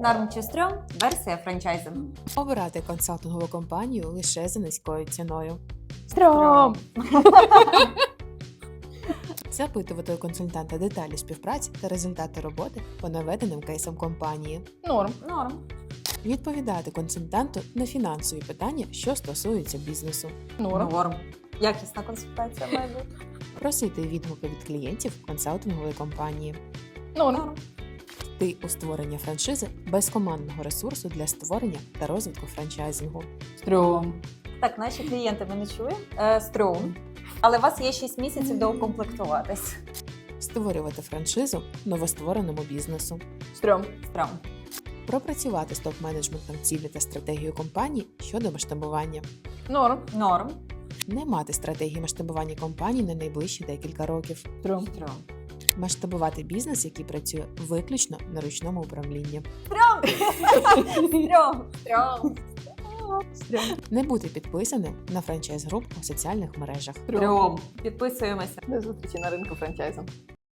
Норм чи стрьом версія франчайзингу. Обирати консалтингову компанію лише за низькою ціною. Стрьом. Запитувати у консультанта деталі співпраці та результати роботи по наведеним кейсам компанії. Норм. Норм. Відповідати консультанту на фінансові питання, що стосуються бізнесу. Норм. Норм. Якісна консультація має бути. Просити відгуки від клієнтів консалтингової компанії. Норм. Норм. Йти у створення франшизи без командного ресурсу для створення та розвитку франчайзингу. Стрьом. Так, наші клієнти ми не чуємо. Е, стрьом. Але у вас є 6 місяців доукомплектуватись. Створювати франшизу новоствореному бізнесу. Стрьом. Стрьом. Пропрацювати з топ-менеджментом цілі та стратегію компанії щодо масштабування. Норм. Норм. Не мати стратегії масштабування компанії на найближчі декілька років. Стрьом. Стрьом. Масштабувати бізнес, який працює виключно на ручному управлінні. Трьом! Не бути підписаним на франчайз груп у соціальних мережах. Трьом. Підписуємося. До зустрічі на ринку франчайзу.